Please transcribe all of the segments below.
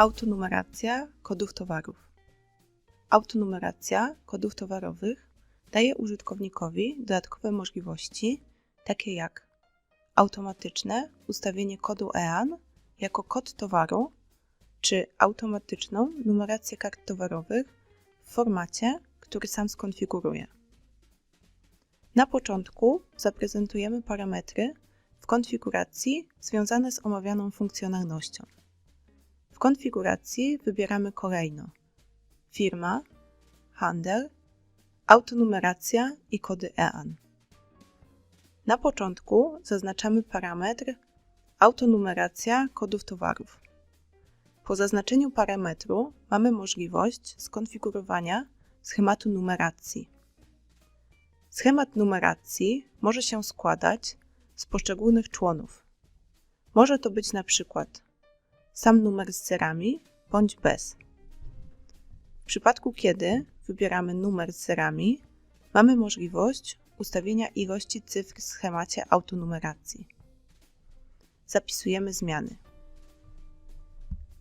Autonumeracja kodów towarów. Autonumeracja kodów towarowych daje użytkownikowi dodatkowe możliwości, takie jak automatyczne ustawienie kodu EAN jako kod towaru, czy automatyczną numerację kart towarowych w formacie, który sam skonfiguruje. Na początku zaprezentujemy parametry w konfiguracji związane z omawianą funkcjonalnością. Konfiguracji wybieramy kolejno firma, handel, autonumeracja i kody EAN. Na początku zaznaczamy parametr autonumeracja kodów towarów. Po zaznaczeniu parametru mamy możliwość skonfigurowania schematu numeracji. Schemat numeracji może się składać z poszczególnych członów. Może to być na przykład sam numer z zerami bądź bez. W przypadku kiedy wybieramy numer z zerami, mamy możliwość ustawienia ilości cyfr w schemacie autonumeracji. Zapisujemy zmiany.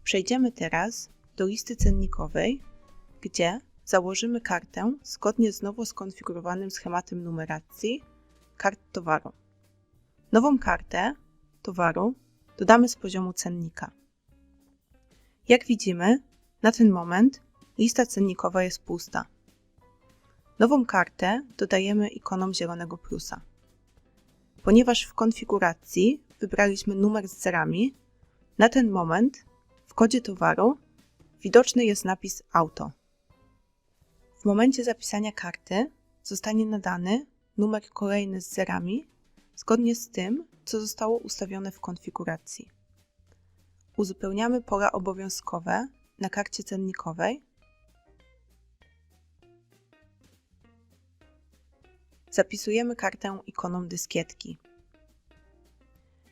Przejdziemy teraz do listy cennikowej, gdzie założymy kartę zgodnie z nowo skonfigurowanym schematem numeracji kart towaru. Nową kartę towaru dodamy z poziomu cennika. Jak widzimy, na ten moment lista cennikowa jest pusta. Nową kartę dodajemy ikoną zielonego plusa. Ponieważ w konfiguracji wybraliśmy numer z zerami, na ten moment w kodzie towaru widoczny jest napis Auto. W momencie zapisania karty zostanie nadany numer kolejny z zerami zgodnie z tym, co zostało ustawione w konfiguracji. Uzupełniamy pola obowiązkowe na karcie cennikowej. Zapisujemy kartę ikoną dyskietki.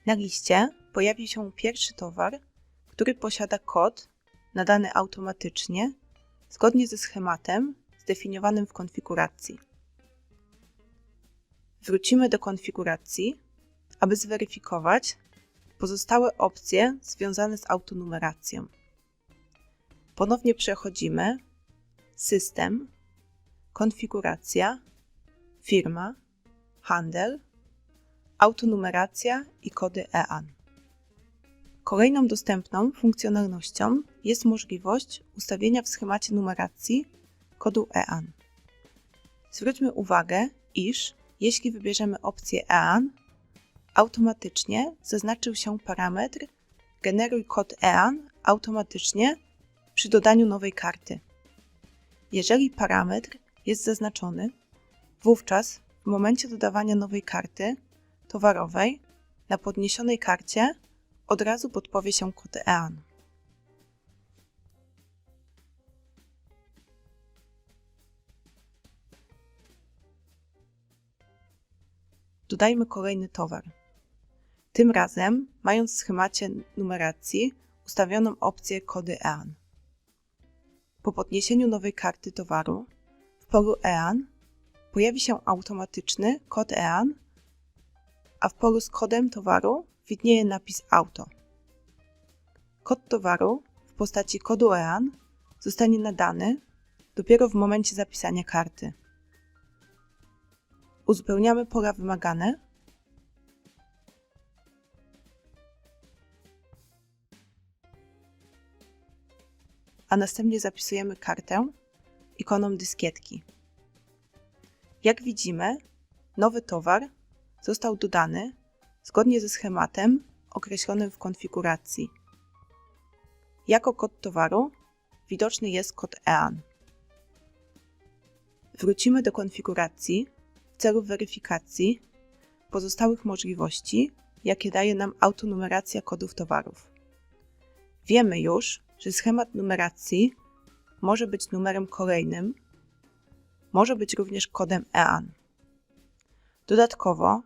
Na liście pojawi się pierwszy towar, który posiada kod nadany automatycznie zgodnie ze schematem zdefiniowanym w konfiguracji. Wrócimy do konfiguracji, aby zweryfikować pozostałe opcje związane z autonumeracją. Ponownie przechodzimy System, Konfiguracja, Firma, Handel, Autonumeracja i kody EAN. Kolejną dostępną funkcjonalnością jest możliwość ustawienia w schemacie numeracji kodu EAN. Zwróćmy uwagę, iż jeśli wybierzemy opcję EAN, automatycznie zaznaczył się parametr generuj kod EAN automatycznie przy dodaniu nowej karty. Jeżeli parametr jest zaznaczony, wówczas w momencie dodawania nowej karty towarowej na podniesionej karcie od razu podpowie się kod EAN. Dodajmy kolejny towar. Tym razem, mając w schemacie numeracji ustawioną opcję kody EAN. Po podniesieniu nowej karty towaru w polu EAN pojawi się automatyczny kod EAN, a w polu z kodem towaru widnieje napis Auto. Kod towaru w postaci kodu EAN zostanie nadany dopiero w momencie zapisania karty. Uzupełniamy pola wymagane. A następnie zapisujemy kartę ikoną dyskietki. Jak widzimy, nowy towar został dodany zgodnie ze schematem określonym w konfiguracji. Jako kod towaru widoczny jest kod EAN. Wrócimy do konfiguracji w celu weryfikacji pozostałych możliwości, jakie daje nam autonumeracja kodów towarów. Wiemy już, że schemat numeracji może być numerem kolejnym, może być również kodem EAN. Dodatkowo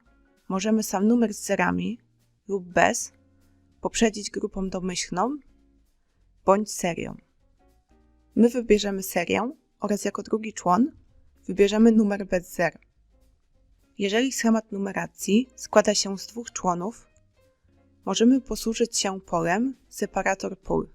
możemy sam numer z zerami lub bez poprzedzić grupą domyślną bądź serią. My wybierzemy serię oraz jako drugi człon wybierzemy numer bez zer. Jeżeli schemat numeracji składa się z dwóch członów, możemy posłużyć się polem separator pól.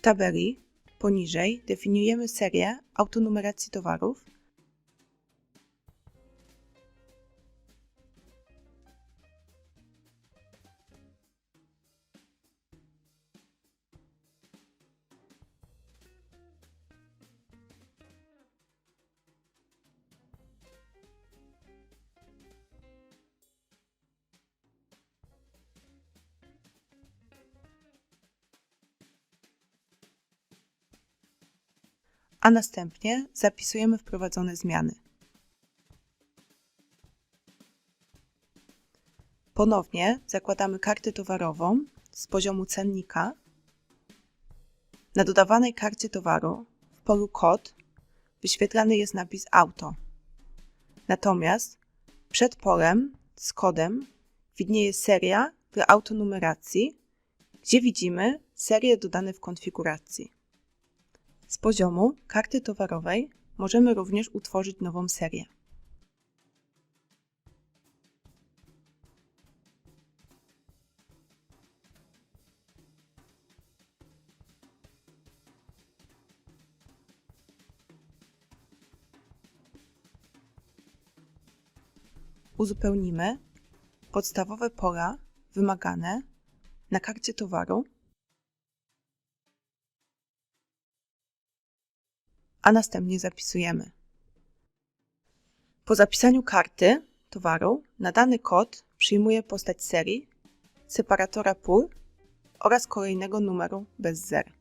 W tabeli poniżej definiujemy serię autonumeracji towarów a następnie zapisujemy wprowadzone zmiany. Ponownie zakładamy kartę towarową z poziomu cennika. Na dodawanej karcie towaru w polu kod wyświetlany jest napis Auto. Natomiast przed polem z kodem widnieje seria dla autonumeracji, gdzie widzimy serię dodane w konfiguracji. Z poziomu karty towarowej możemy również utworzyć nową serię. Uzupełnimy podstawowe pola wymagane na karcie towaru a następnie zapisujemy. Po zapisaniu karty towaru nadany kod przyjmuje postać serii, separatora pól oraz kolejnego numeru bez zer.